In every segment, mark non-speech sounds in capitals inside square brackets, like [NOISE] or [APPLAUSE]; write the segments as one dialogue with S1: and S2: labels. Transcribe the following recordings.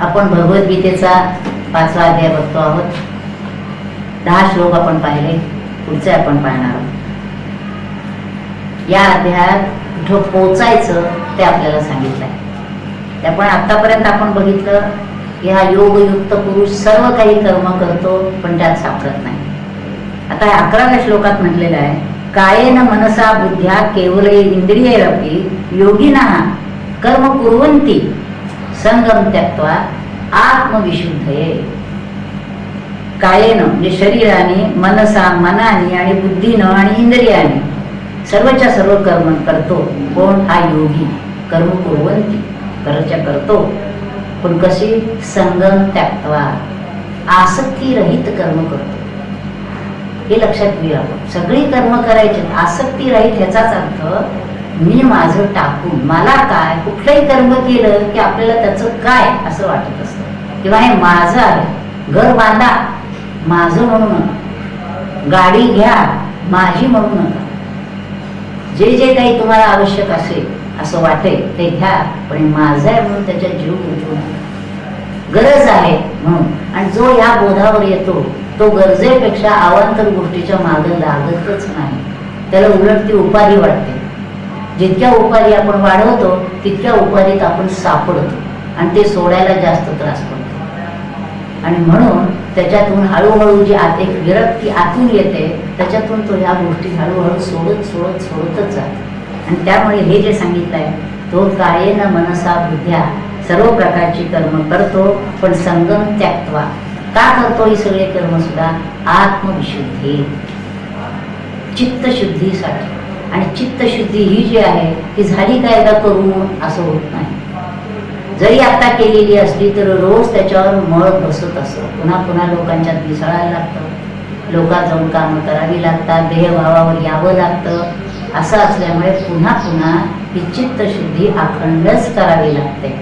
S1: आपण भगवद्गीतेचा पाचवा अध्याय बघतो आहोत. दहा श्लोक आपण पाहिले पुढचे आपण पाहणार आहोत. या अध्यायात कुठं पोचायचं ते आपल्याला सांगितलं आहे त्यामुळे आतापर्यंत आपण बघितलं की हा योगयुक्त पुरुष सर्व काही कर्म करतो पण त्यात सापडत नाही. आता या अकराव्या श्लोकात म्हटलेलं आहे कायेन मनसा बुद्ध्या केवल इंद्रियरपी योगिना कर्म कुरवंती संगम त्यक्त्वा आत्मविशुद्धये. कायेनं म्हणजे शरीराने मनसा मनाने आणि बुद्धीनं आणि इंद्रियाने सर्वच्या सर्व कर्म करतो. कोण? हा योगी. कर्म कुरवंती. करच्या करतो. पण कशी संगम त्याक्तवा. आसक्ती रहित कर्म करतो. हे लक्षात घेऊया आपण. सगळी कर्म करायचे आसक्ती रहित ह्याचाच अर्थ मी माझं टाकून मला काय कुठलंही कर्म केलं की आपल्याला त्याचं काय असं वाटत असतं. किंवा हे माझं आहे घर बांधा माझं म्हणू नका. गाडी घ्या माझी म्हणू नका. जे जे काही तुम्हाला आवश्यक असेल असं वाटेल ते घ्या पण माझं आहे म्हणून त्याच्या जीव गुंतवू नका. गरज आहे म्हणून. आणि जो या बोधावर येतो तो गरजेपेक्षा आवांतर गोष्टीच्या मागे लागतच नाही. त्याला उलट ती उपाधी वाटते. जितक्या उपाधी आपण वाढवतो तितक्या उपाधीत आपण सापडतो आणि ते सोडायला जास्त त्रास पडतो आणि म्हणून त्याच्यातून हळूहळू जी आत एक विरक्ती आतून येते त्याच्यातून तो ह्या गोष्टी हळूहळू सोडत सोडत सोडतच जातो आणि त्यामुळे हे जे सांगितलं आहे तो कायेन मनसा बुद्ध्या सर्व प्रकारची कर्म करतो पण संगम त्याक्तवा. का करतो ही सगळे कर्म सुद्धा? आत्मविशुद्धी. चित्तशुद्धीसाठी. आणि चित्तशुद्धी ही जी आहे ती झाली काय का करून असं होत नाही. जरी आता केलेली असली तर रोज त्याच्यावर मळ बसत असं पुन्हा पुन्हा लोकांच्यात मिसळायला लागतं. लोका जाऊन कामं करावी लागतात देहभावावर यावं लागतं. असं असल्यामुळे पुन्हा पुन्हा ही चित्तशुद्धी अखंडच करावी लागते.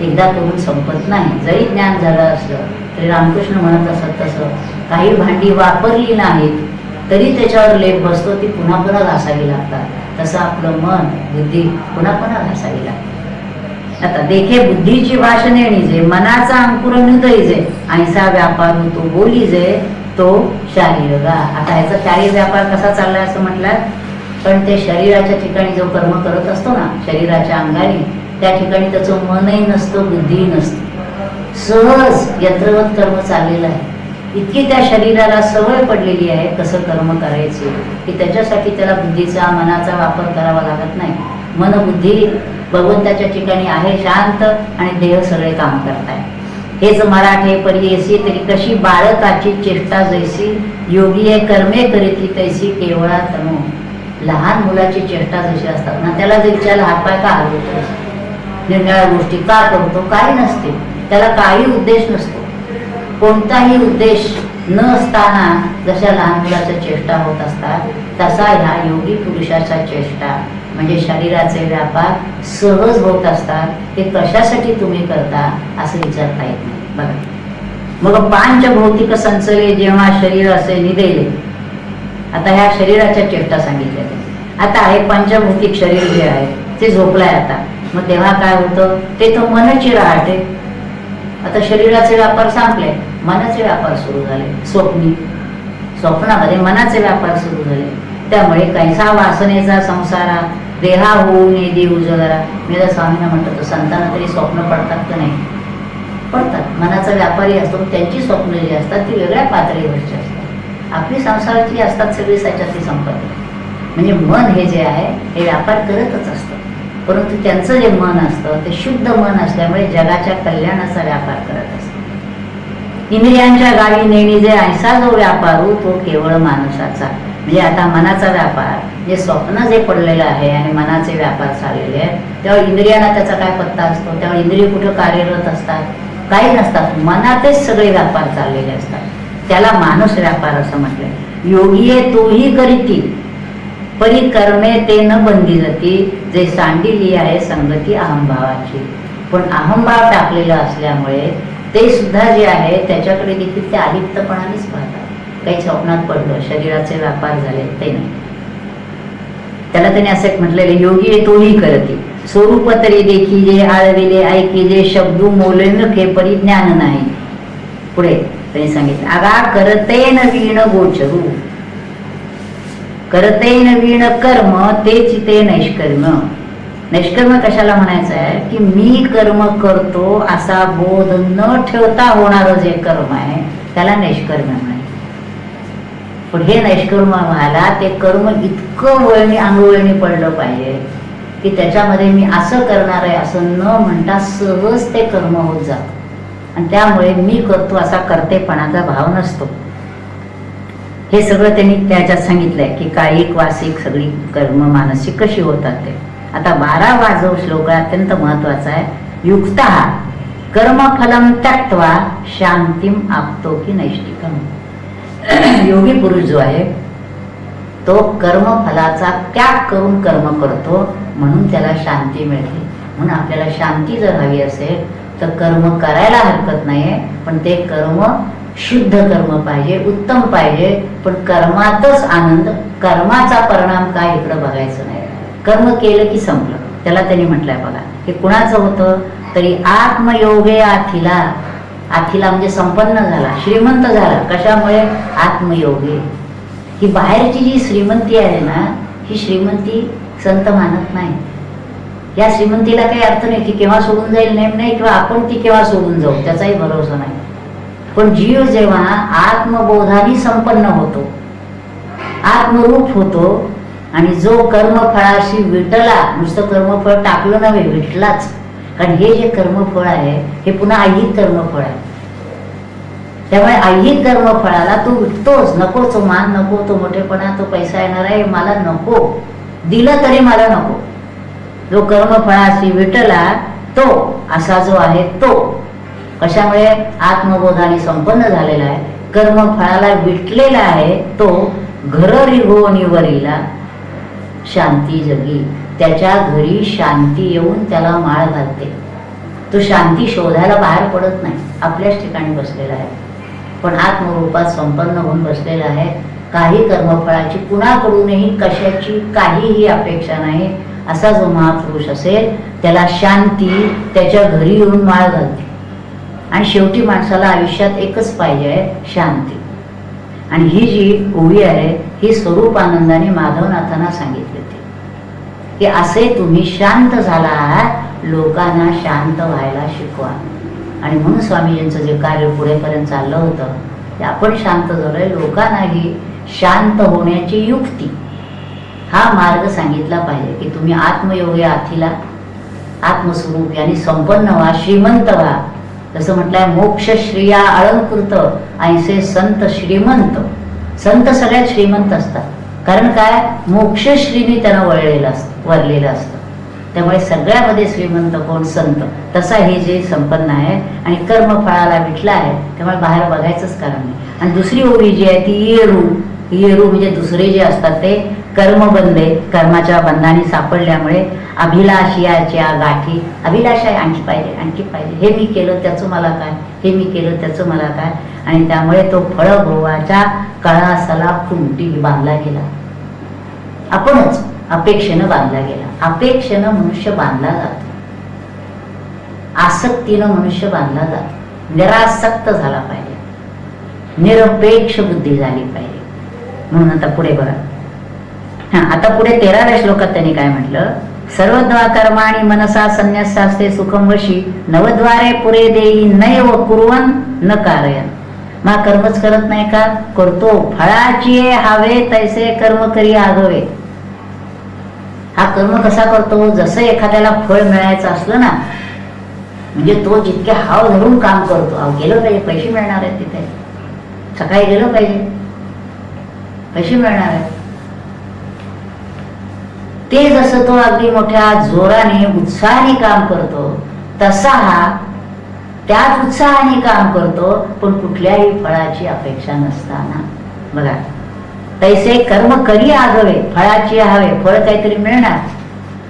S1: एकदा करून संपत नाही. जरी ज्ञान झालं असलं तरी रामकृष्ण म्हणत असत तसं काही भांडी वापरली नाहीत तरी त्याच्यावर लेप बसतो ती पुन्हा पुन्हा घासावी लागतात. तसं आपलं मन बुद्धी पुन्हा पुन्हा घासावी लागते. आता देखे बुद्धीची भाषण येणी जे मनाचा अंकुर हृदय जे ऐसा व्यापार होतो बोली जे तो शारीर गा आता ह्याचा शारीर व्यापार कसा चाललाय असं म्हटलं पण ते शरीराच्या ठिकाणी जो कर्म करत असतो ना शरीराच्या अंगाने त्या ठिकाणी त्याचं मनही नसतं बुद्धीही नसतं. सहज यंत्रवत कर्म चाललेलं आहे. इतकी त्या शरीराला सवय पडलेली आहे कसं कर्म करायचे की त्याच्यासाठी त्याला बुद्धीचा मनाचा वापर करावा लागत नाही. मन बुद्धी भगवंताच्या ठिकाणी आहे शांत आणि देह सगळे काम करताय. हेच मराठे परियसी तरी कशी बाळकाची चेष्टा जैसी योगी आहे कर्मे करीती तैसी केवळा तनु. लहान मुलाची चेष्टा जशी असतात ना त्याला जर विचारलं हातपाय का हलवतो निर्णया गोष्टी का करतो? काही नसते. त्याला काही उद्देश नसतो. कोणताही उद्देश न असताना जशा लहान मुलाच्या चेष्टा होत असतात तसा ह्या योगी पुरुषाचा चेष्टा म्हणजे शरीराचे व्यापार सहज होत असतात ते कशासाठी तुम्ही करता असं विचारता येत नाही. बघा. मग पांच भौतिक संचले जेव्हा शरीर असे निदेले आता ह्या शरीराच्या चेष्टा सांगितल्या आता हे पंचभौतिक शरीर जे आहे ते झोपलंय आता. मग तेव्हा काय होतं? ते तर मनची राहते. आता शरीराचे व्यापार संपले मनाचे व्यापार सुरू झाले. स्वप्नी स्वप्नामध्ये मनाचे व्यापार सुरू झाले. त्यामुळे कैसा वासनेचा संसारा देहा होऊ नये देऊ उजगरा मी जर स्वामींना म्हणतो तर संतांना तरी स्वप्न पडतात का नाही? पडतात. मनाचा व्यापारी असतो त्यांची स्वप्न जी असतात ती वेगळ्या पातळीवरची असतात. आपली संसाराची असतात सगळी त्याच्यातली संपत्ती. म्हणजे मन हे जे आहे हे व्यापार करतच असतं. परंतु त्यांचं जे मन असतं ते शुद्ध मन असल्यामुळे जगाच्या कल्याणाचा व्यापार करत असतं. इंद्रियांच्या गावी नेणी जे ऐसा जो व्यापारू हो, तो केवळ माणसाचा. म्हणजे आता मनाचा व्यापार जे स्वप्न जे पडलेलं आहे आणि मनाचे व्यापार चाललेले आहेत तेव्हा इंद्रियांना त्याचा काय पत्ता असतो? तेव्हा इंद्रिय कुठं कार्यरत असतात? काही नसतात. मनातच सगळे व्यापार चाललेले असतात. त्याला माणूस व्यापार असं म्हटलंय. योगीये तोही करीती परी कर्मे ते न बंदी जाती जे सांडिली आहे संगती अहंभावाची. पण अहंभाव टाकलेला असल्यामुळे ते सुद्धा जे आहे त्याच्याकडे देखील ते अलिप्तपणानेच पाहतात. काही स्वप्नात पडलं शरीराचे व्यापार झाले ते नाही. त्याला त्याने असं एक योगी आहे तोही करते. स्वरूप तरी देखिले आळविले ऐकिले शब्दू मोले नखे परी ज्ञान नाही. पुढे त्यांनी सांगितलं आगा करते नवीन गोचरू. करते नवीन कर्म तेच ते नैष्कर्म. नैष्कर्म कशाला म्हणायचं आहे? की मी कर्म करतो असा बोध न ठेवता होणारं जे कर्म आहे त्याला नैष्कर्म म्हणायचं. पण हे नैष्कर्म व्हायला ते कर्म इतकं वळणी अंगवळणी पडलं पाहिजे की त्याच्यामध्ये मी असं करणार आहे असं न म्हणता सहज ते कर्म होत जात. आणि त्यामुळे मी करतो असा करतेपणाचा भाव नसतो. हे सगळं त्यांनी त्याच्यात सांगितलंय की कायिक वासिक सगळी कर्म मानसिक कशी होतात ते. आता बारा वाजव श्लोक अत्यंत महत्त्वाचा आहे. युक्त कर्मफलम त्यक्त्वा शांतीम आपतो की नैष्टिकम [CLEARS THROAT] योगी पुरुष जो आहे तो कर्मफलाचा त्याग करून कर्म करतो म्हणून त्याला शांती मिळते. म्हणून आपल्याला शांती जर हवी असेल तर कर्म करायला हरकत नाही पण ते कर्म शुद्ध कर्म पाहिजे उत्तम पाहिजे पण कर्मातच आनंद कर्माचा परिणाम काय इकडं बघायचं नाही. कर्म केलं की संपलं. त्याला त्यांनी म्हटलंय बघा. हे कुणाचं होतं? तरी आत्मयोगे आथिला. आथिला म्हणजे संपन्न झाला श्रीमंत झाला. कशामुळे? आत्मयोगे. ही बाहेरची जी श्रीमंती आहे ना ही श्रीमंती संत मानत नाही. या श्रीमंतीला काही अर्थ नाही की केव्हा सोडून जाईल नेम नाही किंवा आपण ती केव्हा सोडून जाऊ त्याचाही भरोसा नाही. पण जीव जेव्हा आत्मबोधाने संपन्न होतो आत्मरूप होतो आणि जो कर्मफळाशी विटला नुसतं कर्मफळ टाकलं नव्हे विटलाच. कारण हे जे कर्मफळ आहे हे पुन्हा ऐहिक कर्मफळ आहे. त्यामुळे ऐहिक कर्मफळाला तो विटतोच नको तो मान नको तो मोठेपणा तो पैसा येणार आहे मला नको. दिलं तरी मला नको. जो कर्मफळाशी विटला तो असा जो आहे तो. कशामुळे आत्मबोधाने संपन्न झालेला आहे? कर्मफळाला विटलेला आहे तो घर रिघोनीवरीला हो शांती जगी. त्याच्या घरी शांती येऊन त्याला माळ घालते. तो शांती शोधायला बाहेर पडत नाही. आपल्याच ठिकाणी बसलेला आहे. पण आत्मरूपात संपन्न होऊन बसलेला आहे. काही कर्मफळाची कुणाकडूनही कशाची काहीही अपेक्षा नाही. असा जो महापुरुष असेल त्याला शांती त्याच्या घरी येऊन माळ घालते. आणि शेवटी माणसाला आयुष्यात एकच पाहिजे आहे शांती. आणि ही जी ओवी आहे ही स्वरूप आनंदाने माधवनाथांना सांगितली होती. की असे तुम्ही शांत झाला आहात लोकांना शांत व्हायला शिकवा. आणि म्हणून स्वामीजींचं जे कार्य पुढेपर्यंत चाललं होतं ते आपण शांत झालोय लोकांनाही शांत होण्याची युक्ती. हा मार्ग सांगितला पाहिजे की तुम्ही आत्मयोगी आथीला आत्मस्वरूप यांनी संपन्न व्हा श्रीमंत व्हा. जसं म्हटलंय मोक्ष श्रिया अलंकृत ऐसे संत श्रीमंत. संत सगळ्यात श्रीमंत असतात. कारण काय? मोक्षश्रीने त्यांना वळलेलं असतं वरलेलं असतं. त्यामुळे सगळ्यामध्ये श्रीमंत कोण? संत. तसा हे जे संपन्न आहे आणि कर्मफळाला विटला आहे त्यामुळे बाहेर बघायचंच कारण नाही. आणि दुसरी ओळी जी आहे ती येरू. येरू म्हणजे दुसरे जे असतात ते कर्मबंधे कर्माच्या बंधाने सापडल्यामुळे अभिलाषयाच्या गाठी अभिलाषा आणखी पाहिजे आणखी पाहिजे. हे मी केलं त्याचं मला काय? हे मी केलं त्याचं मला काय? आणि त्यामुळे तो फळभोवाच्या कळासाला फुंटी बांधला गेला. आपणच अपेक्षेनं बांधला गेला. अपेक्षेनं मनुष्य बांधला जातो. आसक्तीनं मनुष्य बांधला जातो. निरासक्त झाला पाहिजे. निरपेक्ष बुद्धी झाली पाहिजे. म्हणून आता पुढे बघा. आता पुढे तेराव्या श्लोकात त्यांनी काय म्हटलं? सर्वद्वा कर्मा आणि मनसा संन्यासास्ते सुखम वशी नवद्वारे पुरे देई नैव कुर्वन न कारयन. मा कर्मच करत नाही का? करतो. फळाची हवे तैसे कर्म करी आगवे. हा कर्म कसा करतो? जसं एखाद्याला फळ मिळायचं असलं ना म्हणजे तो जितके हाव धरून काम करतो. अहो गेलो पाहिजे पैसे मिळणार आहेत तिथे. सकाळी गेलो पाहिजे. पैसे मिळणार आहेत. ते जसं तो अगदी मोठ्या जोराने उत्साहाने काम करतो तसा हा त्याच उत्साहाने काम करतो पण कुठल्याही फळाची अपेक्षा नसताना. बघा तैसे कर्म करी आगवे फळाची हवे फळ काहीतरी मिळणार.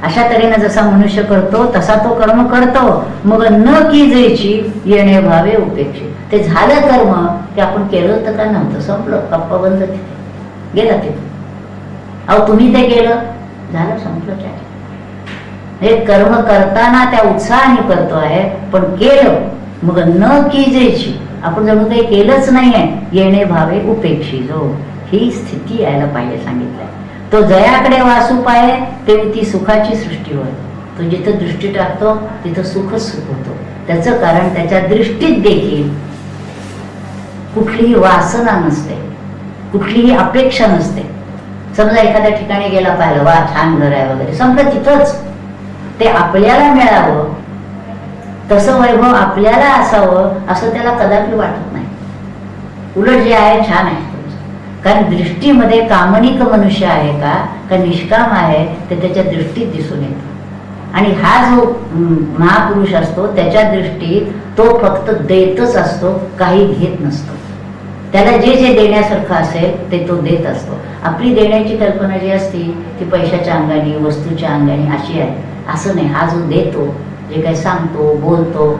S1: अशा तऱ्हेनं जसा मनुष्य करतो तसा तो कर्म करतो. मग न की जायची येणे व्हावे उपेक्षित. ते झालं कर्म ते आपण केलं होतं का नव्हतं? संपलं कप्पा बंद तिथे. गेलं तिथे. अहो तुम्ही ते केलं? झालं संपलं काय हे कर्म करताना त्या उत्साहाने करतो आहे पण केलं मग न कीजेची आपण जणू काही केलंच नाहीये येणे भावे उपेक्षी जो. ही स्थिती यायला पाहिजे सांगितलंय. तो जयाकडे वासू पाहे तेव्हा ती सुखाची सृष्टी होय तो जिथं दृष्टी टाकतो तिथं सुखच सुख होतो. त्याचं कारण त्याच्या दृष्टीत देखील कुठलीही वासना नसते. कुठलीही अपेक्षा नसते. समजा एखाद्या ठिकाणी गेला पाहिलं वा छान घर आहे वगैरे. समजा तिथंच. ते आपल्याला मिळावं. तसं वैभव आपल्याला असावं असं त्याला कदापि वाटत नाही. उलट जे आहे छान आहे. कारण दृष्टीमध्ये कामनिक मनुष्य आहे का का निष्काम आहे ते त्याच्या दृष्टीत दिसून येतं. आणि हा जो महापुरुष असतो त्याच्या दृष्टीत तो फक्त देतच असतो काही घेत नसतो. त्याला जे जे देण्यासारखं असेल ते तो देत असतो. आपली देण्याची कल्पना जी असती ती पैशाच्या अंगाने वस्तूच्या अंगाने अशी आहे. असं नाही. हा जो देतो जे काही सांगतो बोलतो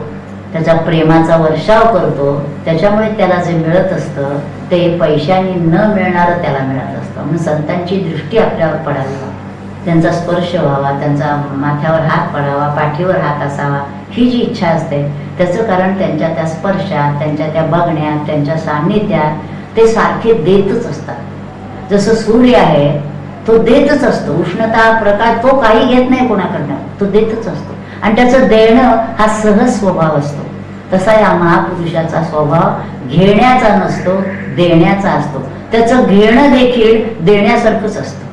S1: त्याचा प्रेमाचा वर्षाव करतो त्याच्यामुळे त्याला जे मिळत असतं ते पैशाने न मिळणारं त्याला मिळत असतं. म्हणून संतांची दृष्टी आपल्यावर पडावी त्यांचा स्पर्श व्हावा त्यांचा माथ्यावर हात पडावा पाठीवर हात असावा ही जी इच्छा असते त्याचं कारण त्यांच्या त्या स्पर्शात त्यांच्या त्या बघण्यात त्यांच्या सान्निध्यात ते सारखे देतच असतात. जसं सूर्य आहे तो देतच असतो. उष्णता प्रकाश तो काही घेत नाही कोणाकडनं तो देतच असतो. आणि त्याचं देणं हा सहज स्वभाव असतो. तसा या महापुरुषाचा स्वभाव घेण्याचा नसतो देण्याचा असतो. त्याचं घेणं देखील देण्यासारखंच असतं.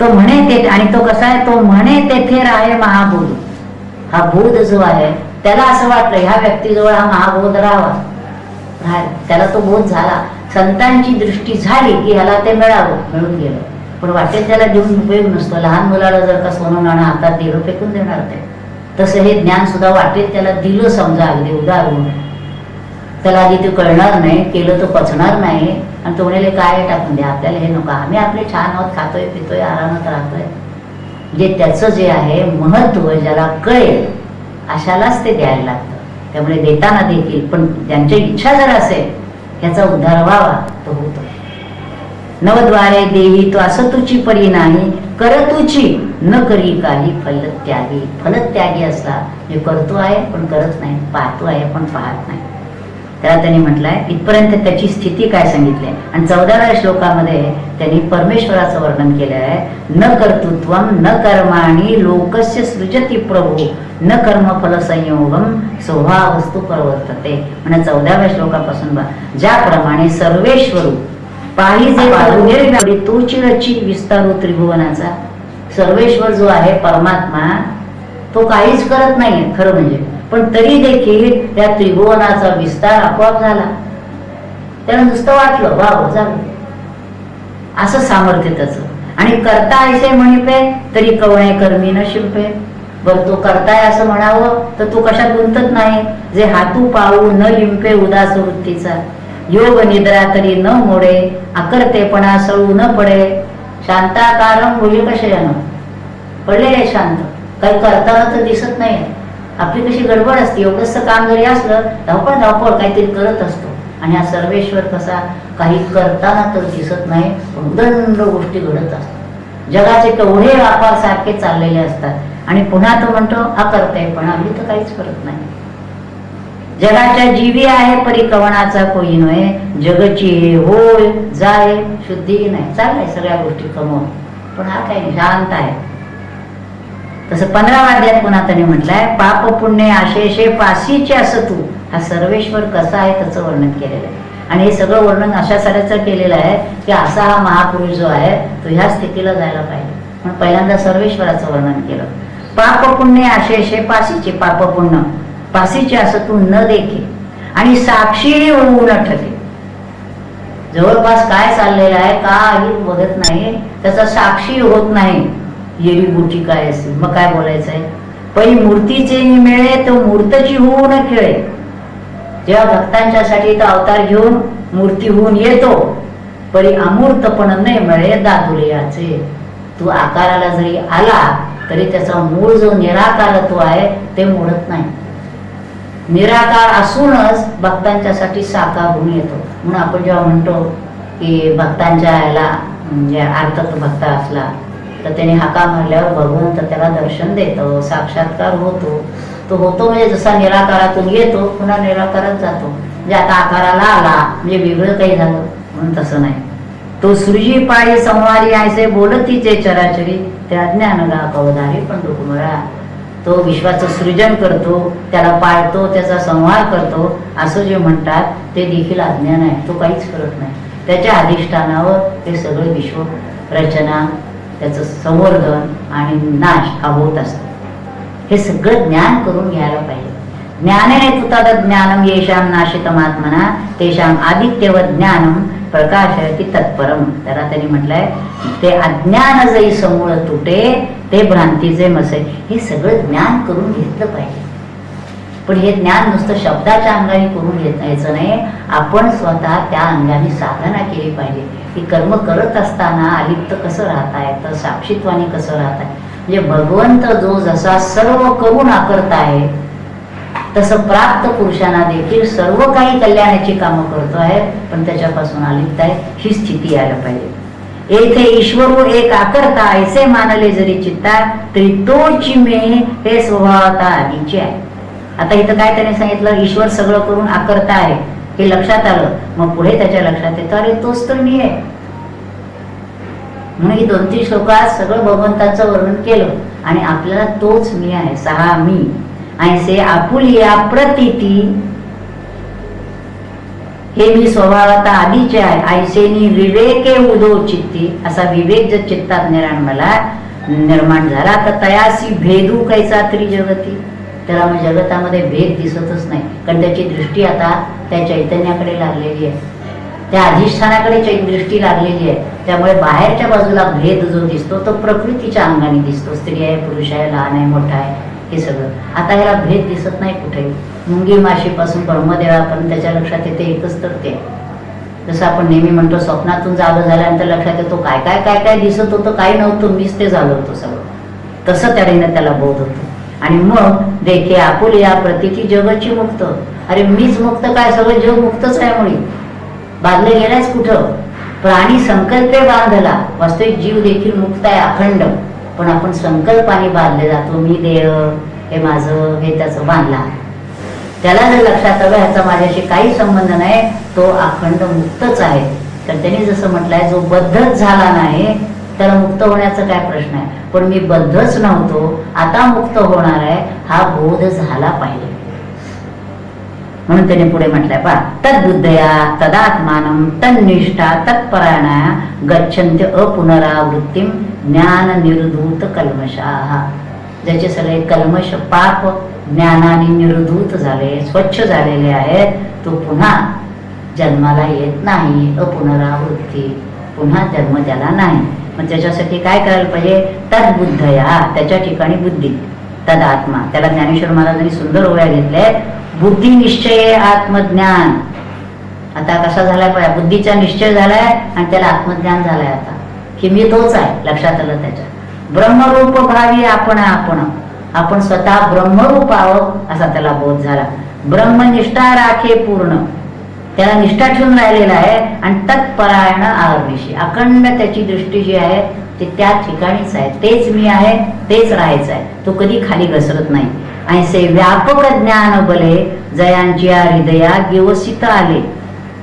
S1: तो म्हणे ते आणि तो कसा आहे? तो म्हणे तेथे राहे महाबोध. हा बोध जो आहे त्याला असं वाटलं ह्या व्यक्तीजवळ हा महाबोध राहावा. त्याला तो बोध झाला. संतांची दृष्टी झाली की ह्याला ते मिळावं मिळून गेलं. पण वाटेल त्याला देऊन उपयोग नसतो. लहान मुलाला जर का सोनं नाणं हातात दिलं फेकून देणार ते? तसं हे ज्ञान सुद्धा वाटेल त्याला दिलं समजा अगदी उदाहरण. त्याला आधी ते कळणार नाही केलं तर पचणार नाही. आणि तो म्हणाले काय टाकून द्या आपल्याला हे नको. आम्ही आपले छान आहोत खातोय पितोय आरामात राहतोय. जे त्याचं जे आहे महत्त्व ज्याला कळेल अशालाच ते द्यायला लागतं. त्यामुळे देताना देखील पण त्यांची इच्छा जर असेल ह्याचा उद्धार व्हावा तो होतो. नवद्वारे देवी तो असं तुची परी नाही. कर तुची न करी काही फलत्यागी. फलत्यागी असला जे करतो आहे पण करत नाही. पाहतो आहे पण पाहत नाही. त्याला त्यांनी म्हटलंय इथपर्यंत त्याची स्थिती काय सांगितली? आहे आणि चौदाव्या श्लोकामध्ये त्यांनी परमेश्वराचं वर्णन केलं आहे न कर्तृत्व न कर्माणी लोकस्य सृजती प्रभू न कर्म फल संयोगम स्वभावस्तू प्रवर्तते. म्हणजे चौदाव्या श्लोकापासून बा ज्याप्रमाणे सर्वेश्वरू पाहिजे तो चिरची विस्तारू त्रिभुवनाचा सर्वेश्वर जो आहे परमात्मा तो काहीच करत नाही खरं म्हणजे. पण तरी देखील त्या त्रिभुवनाचा विस्तार आपोआप झाला. त्याला नुसतं वाटलं वा झालं असं सामर्थ्य त्याचं. आणि करता ऐसे म्हणिपे तरी कवणे कर्मी न शिल्पे बर तो करताय असं म्हणावं तर तो कशात गुंतत नाही? जे हातू पाऊ न लिंपे उदास वृत्तीचा. योग निद्रा तरी न मोडे अकर्तेपणा सळू न पडे. शांताकारम होईल कशा पडले शांत. काही करताना तर दिसत नाही आपली कशी गडबड असते एवढंच काम जरी असलं धावपळ धावपळ काहीतरी करत असतो. आणि हा सर्वेश्वर कसा काही करताना तर दिसत नाही दंड गोष्टी घडत असतात. जगाचे केवढे व्यापार सारखे चाललेले असतात. आणि पुन्हा तो म्हणतो हा करताय पण आम्ही तर काहीच करत नाही. जगाच्या जीवी आहे परिक्रमणाचा कोई नव्हे जगची होय जाय शुद्धी नाही. चाललंय सगळ्या गोष्टी कमवून. पण हा काही शांत आहे. तसं पंधरा वाद्यात पुन्हा त्याने म्हटलंय पाप पुण्य आशेषे पासीचे असं तू. हा सर्वेश्वर कसा आहे त्याचं वर्णन केलेलं आहे. आणि हे सगळं वर्णन अशा साऱ्याचं केलेलं आहे की असा हा महापुरुष जो आहे तो ह्या स्थितीला जायला पाहिजे. म्हणून पहिल्यांदा सर्वेश्वराचं वर्णन केलं. पाप पुण्य आशेषे पासीचे पाप पुण्य. पासीचे असं तू न देखे. आणि साक्षी होऊ न ठके जवळपास काय चाललेलं आहे काही बघत नाही त्याचा साक्षी होत नाही. येरी मोठी काय असेल? मग काय बोलायचं आहे? पै मूर्तीचे मिळे तो मूर्तची होऊन खेळे जेव्हा भक्तांच्यासाठी तो अवतार घेऊन मूर्ती होऊन येतो परी अमूर्तपण नाही मिळे दादुलियाचे तू आकाराला जरी आला तरी त्याचा मूळ जो निराकारत्व आहे ते मोडत नाही. निराकार असूनच भक्तांच्यासाठी साकार होऊन येतो. म्हणून आपण जेव्हा म्हणतो की भक्तांच्या याला म्हणजे अर्थात भक्त असला तर त्याने हाका मारल्यावर भगवंत त्याला दर्शन देतो साक्षात्कार होतो. तो होतो म्हणजे जसा निराकारातून येतो पुन्हा निराकारात जातो. म्हणजे आता आकाराला आला म्हणजे वेगळं काही झालं म्हणून तसं नाही. तो सृजी पाळी संवारी ऐसे बोलतीचे चराचरी त्या ज्ञानगा कवधारी पण डुकुमरा तो विश्वाचं सृजन करतो त्याला पाळतो त्याचा संहार करतो. असं जे म्हणतात ते देखील अज्ञान आहे तो काहीच करत नाही. त्याच्या अधिष्ठानावर हे सगळं विश्व रचना त्याचं संवर्धन आणि नाश हा होत असतो. हे सगळं ज्ञान करून घ्यायला पाहिजे. ज्ञानेने तुतात ज्ञानम येशाम नाशितमात्मना तेशाम आदित्यव ज्ञानम की तत्परम त्याला त्यांनी म्हटलंय ते अज्ञान जई समूळ तुटे ते भ्रांतीचे मसे. हे सगळं ज्ञान करून घेतलं पाहिजे. पण हे ज्ञान नुसतं शब्दाच्या अंगाने करून घेत यायचं नाही. आपण स्वतः त्या अंगाने साधना केली पाहिजे. की कर्म करत असताना अलिप्त कसं राहताय? तर साक्षीत्वाने कसं राहताय? म्हणजे भगवंत जो जसा सर्व करून आकरत आहे तसं प्राप्त पुरुषांना देखील सर्व काही कल्याणाची कामं करतो आहे पण त्याच्यापासून अलिप्त आहे ही स्थिती यायला पाहिजे. येथे ईश्वर एक आकरता ऐसे मानले जरी चित्ता तरी तोची मे हे स्वभावता आधीचे आहे. आता इथं काय त्याने सांगितलं? ईश्वर सगळं करून आकर्ता आहे. हे लक्षात आलं. मग पुढे त्याच्या लक्षात येतं अरे तोच तर मी आहे. म्हणून ही दोन तीन श्लोकात सगळं भगवंताचं वर्णन केलं. आणि आपल्याला तोच मी आहे सहा मी. ऐसे आपुलिया प्रतीती. हे मी स्वभावात आधीचे आहे. आयसेनी विवेके उदो चित्ती. असा विवेक जर चित्तात निर्माण मला निर्माण झाला तर तयासी भेदू कैसा तरी जगती त्याला मग जगतामध्ये भेद दिसतच नाही. कारण त्याची दृष्टी आता त्या चैतन्याकडे लागलेली आहे. त्या अधिष्ठानाकडे चै- दृष्टी लागलेली आहे. त्यामुळे बाहेरच्या बाजूला भेद जो दिसतो तो प्रकृतीच्या अंगाने दिसतो. स्त्री आहे पुरुष आहे लहान आहे मोठा आहे हे सगळं. आता ह्याला भेद दिसत नाही कुठेही. मुंगी माशीपासून ब्रह्मदेवापर्यंत त्याच्या लक्षात येते एकच तर ते. जसं आपण नेहमी म्हणतो स्वप्नातून जागं झाल्यानंतर लक्षात येतो काय काय काय काय दिसत होतं काही नव्हतं मीच ते झालं होतं सगळं. तसं त्याने त्याला बोध होतो. आणि मग देखे आपुले या प्रतीची जगाची मुक्त. अरे मीच मुक्त काय? सगळं जग मुक्तच आहे मुळी बांधले गेलाच कुठं? प्राणी संकल्पे बांधला. वास्तविक जीव देखील मुक्त आहे अखंड. पण आपण संकल्पाने बांधले जातो. मी देह हे माझं हे त्याचं बांधला त्याला जर लक्षात आलं ह्याचा माझ्याशी काही संबंध नाही तो अखंड मुक्तच आहे. तर त्यांनी जसं म्हटलंय जो बद्धच झाला नाही त्याला मुक्त होण्याचा काय प्रश्न आहे? पण मी बद्धच नव्हतो. आता मुक्त होणार आहे हा बोध झाला पाहिजे. म्हणून त्याने पुढे म्हटलंय पा तद्बुद्धया तदात्मान तन्निष्ठा तत्परायणा गच्छन्त्य अपुनरावृत्तीम ज्ञान निर्धूत कल्मषाः. ज्याचे सगळे कल्मश पाप ज्ञानाने निर्धूत झाले स्वच्छ झालेले आहेत तो पुन्हा जन्माला येत नाही अपुनरावृत्ती. पुन्हा जन्म त्याला नाही. मग त्याच्यासाठी काय करायला पाहिजे? तद बुद्ध या त्याच्या ठिकाणी बुद्धी तद आत्मा त्याला ज्ञानेश्वर महाराजांनी सुंदर ओव्या घेतल्या बुद्धी निश्चय आत्मज्ञान. आता कसा झालाय पाहिजे बुद्धीचा निश्चय झालाय आणि त्याला आत्मज्ञान झालाय आता. की मी तोच आहे लक्षात आलं त्याच्या. ब्रह्मरूप भावी आपण आपण. आपण स्वतः ब्रह्मरूप आहोत असा त्याला बोध झाला. ब्रह्मनिष्ठा राखे पूर्ण. त्याला निष्ठा ठेवून राहिलेला आहे आणि तत्परायण आहर्निशी अखंड त्याची दृष्टी जी आहे ती त्या ठिकाणीच आहे. तेच मी आहे तेच राहायचं आहे. तो कधी खाली घसरत नाही. आणि से व्यापक ज्ञान बले जयांची हृदया गिवसित आले.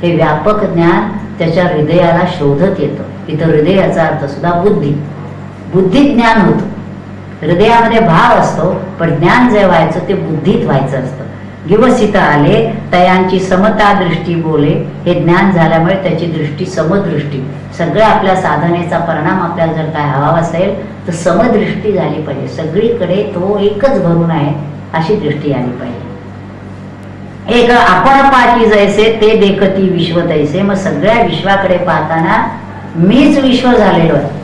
S1: हे व्यापक ज्ञान त्याच्या हृदयाला शोधत येतं. इथं हृदयाचा अर्थ सुद्धा बुद्धी. बुद्धी ज्ञान होतं. हृदयामध्ये भाव असतो पण ज्ञान जे व्हायचं ते बुद्धीत व्हायचं असतं. दिवसित आले तयांची समता दृष्टी बोले हे ज्ञान झाल्यामुळे त्याची दृष्टी समदृष्टी. सगळ्या आपल्या साधनेचा परिणाम आपल्याला जर काय हवा असेल तर समदृष्टी झाली पाहिजे. सगळीकडे तो एकच भरून आहे अशी दृष्टी आली पाहिजे. एक आपण पाठी जैसे ते देखती विश्व तैसे. मग सगळ्या विश्वाकडे पाहताना मीच विश्व झालेलो आहे.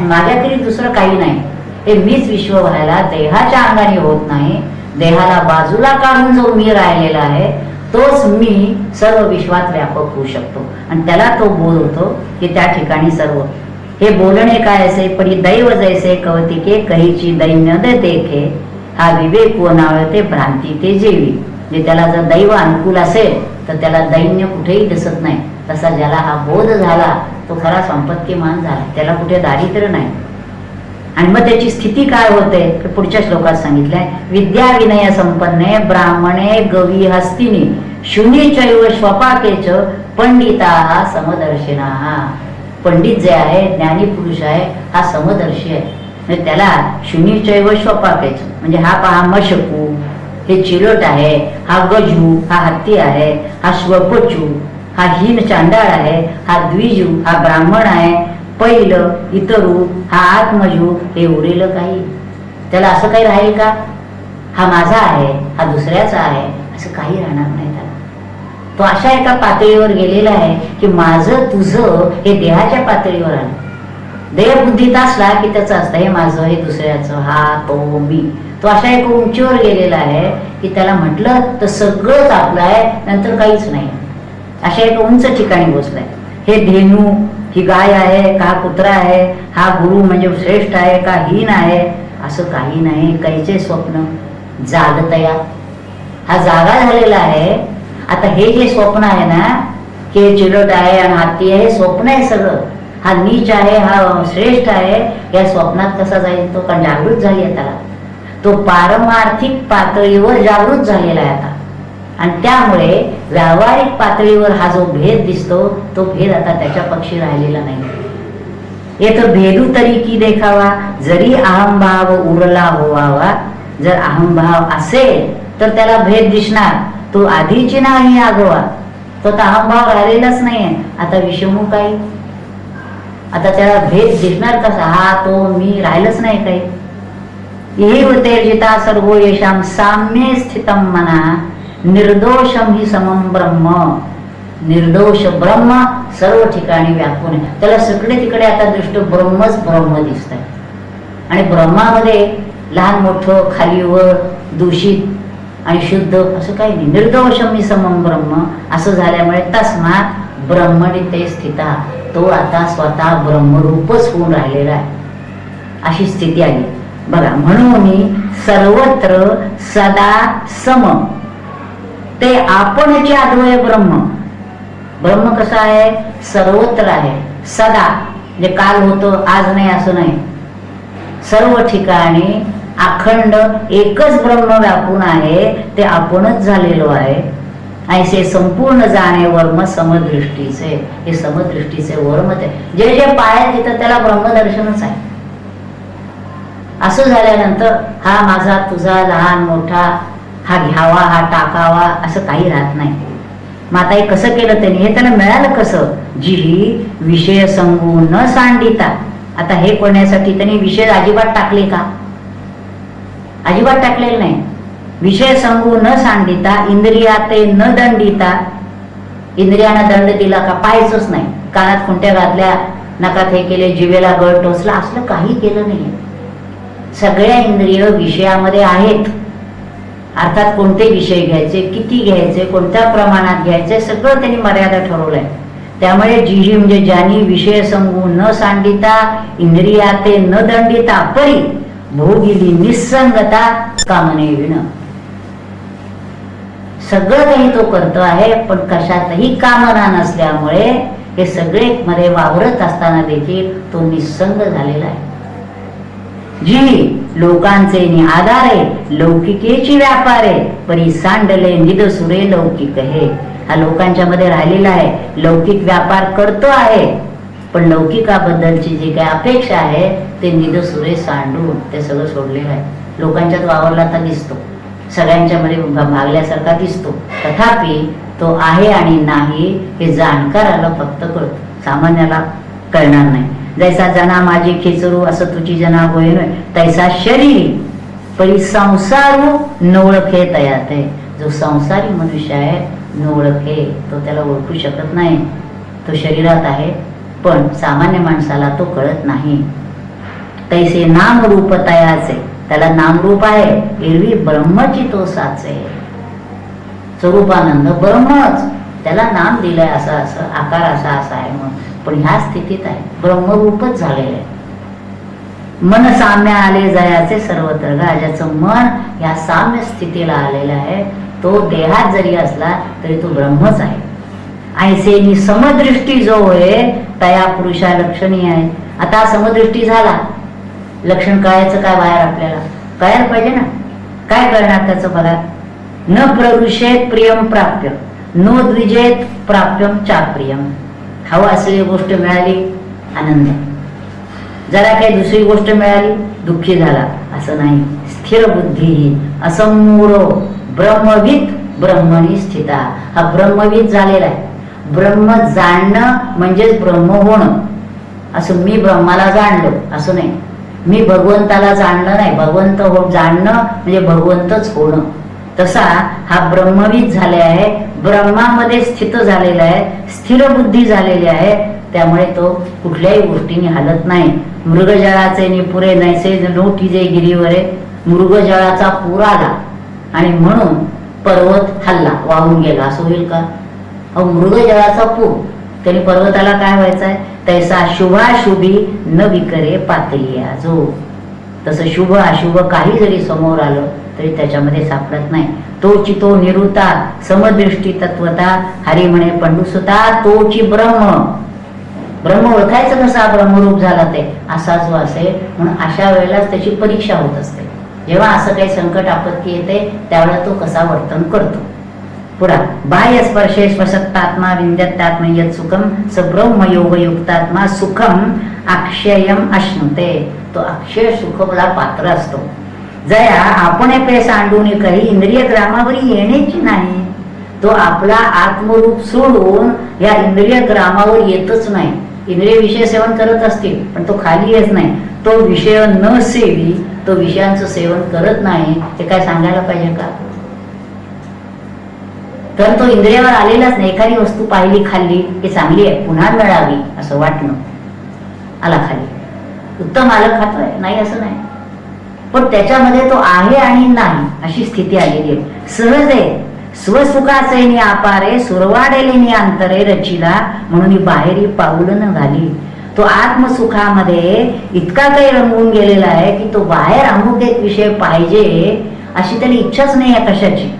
S1: [CLEARS THROAT] माझ्याकडे दुसरं काही नाही. ते मीच विश्व व्हायला देहाच्या अंगाने होत नाही. देहाला बाजूला काढून जो मी राहिलेला आहे तोच मी सर्व विश्वात व्यापक होऊ शकतो. आणि त्याला तो बोध होतो की त्या ठिकाणी सर्व. हे बोलणे काय असे? परी दैव जैसे कवतिके कहीची दैन्य देखे हा विवेक व भ्रांती ते जेवी. म्हणजे त्याला जर दैव अनुकूल असेल तर त्याला दैन्य कुठेही दिसत नाही. तसा ज्याला हा बोध झाला तो तो खरा संपत्तीमान झाला. त्याला कुठे दारिद्र्य नाही. आणि मग त्याची स्थिती काय होते पुढच्या श्लोकात सांगितलंय. विद्या विनय संपन्ने ब्राह्मणे गवी हस्तिनी शून्यचैव स्वपाकेच पंडिता समदर्शिना. पंडित जे आहे ज्ञानी पुरुष आहे हा समदर्शी आहे. म्हणजे त्याला चैव स्वपाकेच म्हणजे हा पहा मशकू हे चिरट आहे हा गजू हा हत्ती आहे हा स्वपचू हा हीन चांडाळ आहे हा द्विजू हा ब्राह्मण आहे पहिलं इतरू हा आत्मजू हे उरेलं काही. त्याला असं काही राहील का? हा माझा आहे हा दुसऱ्याचा आहे असं काही राहणार नाही त्याला. तो अशा एका पातळीवर गेलेला आहे की माझं तुझं हे देहाच्या पातळीवर आलं देहबुद्धीत असला की त्याचं असतं हे माझं हे दुसऱ्याचं हा तो मी. तो अशा एका उंचीवर गेलेला आहे की त्याला म्हटलं तर सगळंच आपलं आहे नंतर काहीच नाही. अशा एका उंच ठिकाणी बसलाय. हे धेनू ही गाय आहे का कुत्रा आहे हा गुरु म्हणजे श्रेष्ठ आहे का हीन आहे असं काही नाही. काहीचे स्वप्न? जागतया हा जागा झालेला आहे. आता हे जे स्वप्न आहे ना की हे चिरट आहे आणि हाती आहे हे स्वप्न आहे सगळं. हा नीच आहे हा श्रेष्ठ आहे या स्वप्नात कसा जाईल? तो कारण जागृत झाली आहे त्याला? तो पारमार्थिक पातळीवर जागृत झालेला आहे आता. आणि त्यामुळे व्यावहारिक पातळीवर हा जो भेद दिसतो तो भेद आता त्याच्या पक्षी राहिलेला नाही. येतो भेदू तरी की देखावा जरी अहमभाव उरला होवावा. जर अहमभाव असेल तर त्याला भेद दिसणार. तो आधीची नाही आगोवा. तो तर अहमभाव राहिलेलाच नाहीये. आता विषमुख काही आता त्याला भेद दिसणार कसा? हा तो मी राहिलच नाही काही. हे जिता सर्व येशाम साम्ये स्थितम मना. निर्दोषम ही समम ब्रह्म. निर्दोष ब्रह्म सर्व ठिकाणी व्यापून आहे. त्याला सगळे तिकडे आता दृष्ट ब्रह्मच ब्रह्म दिसत आहे आणि ब्रह्मामध्ये लहान मोठं खालीवर दूषित आणि शुद्ध असं काही नाही. निर्दोषम ही समम ब्रह्म. असं झाल्यामुळे तस्मात ब्रह्मणी ते स्थिता. तो आता स्वतः ब्रह्मरूपच होऊन राहिलेला आहे. अशी स्थिती आली. बघा म्हणून सर्वत्र सदा सम. ते आपणचे अद्वय ब्रह्म. ब्रह्म कसं आहे? सर्वत्र आहे. सदा. म्हणजे काल होतं आज नाही असं नाही. सर्व ठिकाणी अखंड एकच ब्रह्म व्यापून आहे ते आपणच झालेलो आहे. ऐसे संपूर्ण जाणे वर्म समदृष्टीचे. हे समदृष्टीचे वर्म ते. जे जे पाय तिथं त्याला ब्रह्मदर्शनच आहे. असं झाल्यानंतर हा माझा तुझा लहान मोठा हा घ्यावा हा टाकावा असं काही राहत नाही. मग आता हे कसं केलं त्यांनी? हे त्यांना मिळालं कसं? जी ही विषय संगू न सांडिता. आता हे करण्यासाठी त्यांनी विषय अजिबात टाकले का? अजिबात टाकलेले नाही. विषय संगू न सांडिता इंद्रिया ते न दंडिता. इंद्रियानं दंड दिला का? पाहायचंच नाही. कानात खुंट्या घातल्या नकात हे केले जिवेला गळ टोचला असलं काही केलं नाही सगळ्या इंद्रिय विषयामध्ये आहेत. अर्थात कोणते विषय घ्यायचे किती घ्यायचे कोणत्या प्रमाणात घ्यायचे सगळं त्यांनी मर्यादा ठरवलंय. त्यामुळे जी जी म्हणजे ज्यांनी विषय संगू न सांडिता इंद्रिया ते न दंडिता परी भोगिली निसंगता कामने विण. सगळं काही तो करतो आहे पण कशातही कामना नसल्यामुळे हे सगळे मध्ये वावरत असताना देखील तो निसंग झालेला आहे. जी लोकांचे नि आधारे लौकिकेची व्यापारे परी सांडले निदसुरे लौकिक हे हा लोकांच्या मध्ये राहिलेला आहे लौकिक व्यापार करतो आहे. पण लौकिकाबद्दलची जी काही अपेक्षा आहे ते निदसुरे सांडून ते सगळं सोडलेलं आहे. लोकांच्यात वावरला तर दिसतो. सगळ्यांच्या मध्ये भागल्यासारखा दिसतो. तथापि तो आहे आणि नाही हे जाणकाराला फक्त कळतो. सामान्याला कळणार नाही. जैसा जना माझी खिचरू असं तुझी जना होईन तैसा शरीर परी संसारू नोळखे तयात आहे. जो संसारी मनुष्य आहे नोळखे तो त्याला ओळखू शकत नाही. तो शरीरात आहे पण सामान्य माणसाला तो कळत नाही. तैसे नाम रूप तयाचे त्याला नामरूप आहे. एरवी ब्रह्मची तो साचे स्वरूपानंद ब्रह्मच. त्याला नाम दिलंय असं असं आकार असा असा आहे म्हणून. पण ह्या स्थितीत आहे. ब्रह्मरूपच झालेलं आहे. मन साम्य आले जयाचे सर्वत्र गा. ज्याचं मन ह्या साम्य स्थितीला आलेलं आहे तो देहात जरी असला तरी तो ब्रह्मच आहे. ऐसेनी समदृष्टी जो होय तया पुरुषा लक्षणीय आहे. आता समदृष्टी झाला. लक्षण कळायचं काय बाहेर आपल्याला? कळायला पाहिजे ना. काय करणार त्याचं बघा? न प्ररुषेत प्रियम प्राप्य नो द्विजेत प्राप्यम चाप्रियम हवं असलेली गोष्ट मिळाली आनंद. जरा काही दुसरी गोष्ट मिळाली दुःखी झाला. असं नाही. स्थिर बुद्धी असमूढ ब्रह्मविद ब्रह्मणी स्थिता. हा ब्रह्मविद झालेला आहे. ब्रह्म जाणणं म्हणजेच ब्रह्म होणं. असं मी ब्रह्माला जाणलो. असं नाही. मी भगवंताला जाणलं नाही. भगवंत हो जाणणं म्हणजे भगवंतच होणं. तसा हा ब्रह्मविद झाले आहे. ब्रह्मामध्ये स्थित झालेला आहे स्थिर बुद्धी झालेली आहे. त्यामुळे तो कुठल्याही गोष्टीने हालत नाही. मृगजळाचे निपुरे नैसे नोठी जे गिरीवरे मृगजळाचा पूर आला. आणि म्हणून पर्वत हल्ला वाहून गेला. असं होईल का? अहो मृगजळाचा पूर. तरी पर्वताला काय व्हायचं आहे तैसा शुभाशुभी न विकरे पातळी जो तसं शुभ अशुभ काही जरी समोर आलं तरी त्याच्यामध्ये सापडत नाही. तोची तो निरुता समदृष्टी तत्वता हरी म्हणे पंडू पंडुसुता तोची ब्रह्म. ब्रह्म ओळखायचं कसा ब्रह्मरूप झाला ते? असा जो असेल म्हणून अशा वेळेलाच त्याची परीक्षा होत असते. जेव्हा असं काही संकट आपत्ती येते त्यावेळेला तो कसा वर्तन करतो? पुढा बाह्य स्पर्शे स्वसत्तात्मा विंद्यत्तात्म यत सुखम स ब्रह्म योग युक्तात्मा सुखम अक्षयम अश्नुते. तो अक्षय सुखला पात्र असतो. जया आपण पे सांडून काही इंद्रिय ग्रामावर येण्याची नाही. तो आपला आत्मरूप सोडून या इंद्रिय ग्रामावर येतच नाही. इंद्रिय विषय सेवन करत असतील पण तो खाली येत नाही. तो विषय न सेवी तो विषयांचं सेवन करत नाही. ते काय सांगायला पाहिजे का? तर तो इंद्रियावर आलेलाच नाही. एखादी वस्तू पाहिली खाल्ली ही चांगली आहे पुन्हा मिळावी असं वाटणं. आला खाली. उत्तम आलं खातोय? नाही असं नाही. पण त्याच्यामध्ये तो आहे आणि नाही अशी स्थिती आलेली आहे. सहज आहे. स्वसुखाचे नि आपारे सुरवाडेले नि अंतरे रचिला म्हणून ही बाहेरी पाऊल न घाली. तो आत्मसुखामध्ये इतका काही रंगून गेलेला आहे की तो बाहेर अमुक एक विषय पाहिजे अशी त्याला इच्छाच नाही आहे कशाची.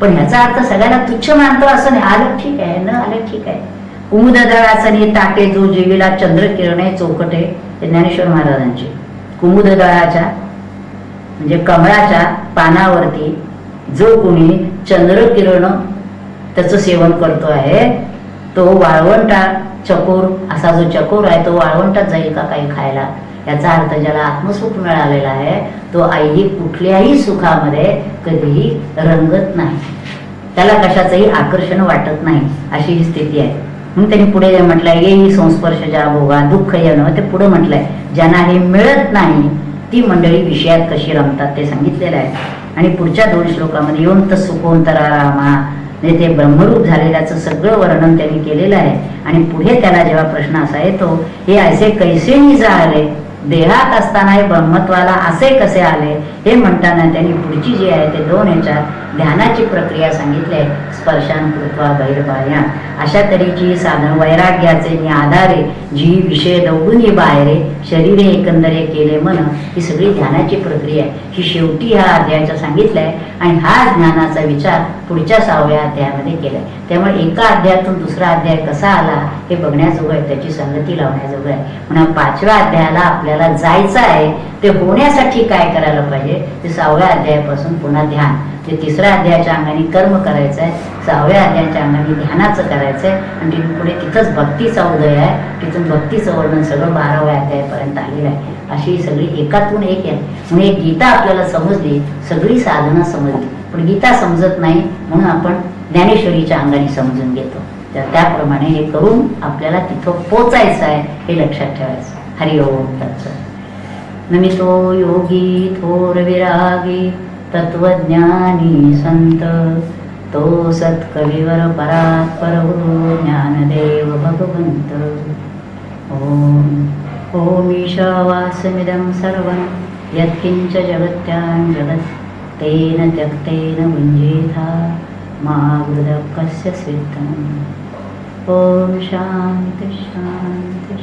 S1: पण ह्याचा अर्थ सगळ्यांना तुच्छ मानतो असं नाही. आलं ठीक आहे न आलं ठीक आहे. कुमुददळाचा नि ताटे जो जीवीला आहे चौकटे ज्ञानेश्वर महाराजांचे. कुमुददळाच्या म्हणजे कमळाच्या पानावरती जो कोणी चंद्रकिरण त्याचं सेवन करतो आहे तो वाळवंटा चकोर असा जो चकोर आहे तो वाळवंटात जाईल का काही खायला? याचा अर्थ ज्याला आत्मसुख मिळालेला आहे तो आई कुठल्याही सुखामध्ये कधीही रंगत नाही. त्याला कशाचंही आकर्षण वाटत नाही अशी ही स्थिती आहे. म्हणून त्यांनी पुढे म्हटलंय येई संस्पर्श ज्या भोगा दुःख येणं ते पुढे म्हटलंय. ज्यांना हे मिळत नाही ती मंडळी विषयात कशी रमतात ते सांगितलेलं आहे. आणि पुढच्या दोन श्लोकामध्ये येऊन तर सुखोंतरामा म्हणजे ते ब्रह्मरूप झालेल्याचं सगळं वर्णन त्यांनी केलेलं आहे. आणि पुढे त्याला जेव्हा प्रश्न असा येतो हे असे कैसे निजा आले देहात असताना हे ब्रह्मत्वाला असे कसे आले? हे म्हणताना त्यांनी पुढची जी आहे ते दोन याच्यात ध्यानाची प्रक्रिया सांगितली आहे. स्पर्शान कृत्वा अशा तऱ्हेची साधन वैराग्याचे नि आधारे जी विषय दौडून बाहेरे शरीरे एकंदरे केले मन ही सगळी ध्यानाची प्रक्रिया आहे. ही शेवटी ह्या अध्यायाचा सांगितलंय आणि हा ज्ञानाचा विचार पुढच्या सहाव्या अध्यायामध्ये केलाय. त्यामुळे एका अध्यायातून दुसरा अध्याय कसा आला हे बघण्याजोगं आहे त्याची संगती लावण्याजोगं आहे. म्हणून पाचव्या अध्यायाला आपल्याला जायचं आहे ते होण्यासाठी काय करायला पाहिजे ते सहाव्या अध्यायापासून पुन्हा ध्यान. ते तिसऱ्या अध्यायाच्या अंगाने कर्म करायचं आहे सहाव्या अध्यायाच्या अंगाने ध्यानाचं करायचं आहे आणि तिथून पुढे तिथंच भक्तीचा उदय आहे. तिथून भक्तीचं वर्णन सगळं बाराव्या अध्यायापर्यंत आलेलं आहे. अशी सगळी एकातून एक आहे. म्हणून एक गीता आपल्याला समजली सगळी साधना समजली. पण गीता समजत नाही म्हणून आपण ज्ञानेश्वरीच्या अंगाने समजून घेतो. तर त्याप्रमाणे हे करून आपल्याला तिथं पोचायचं आहे हे लक्षात ठेवायचं हरि ओम नमितो योगी थोर विरागी तत्वज्ञानी संत. तो सत्कविवर परात्पर गुरु ज्ञानदेव ओम ओम ईशावासमिदं सर्वं यत्किञ्च जगत्यां जगत् तेन त्यक्तेन मुञ्जेथा मा कस्य सिद्धम्। ॐ शान्ति शान्ति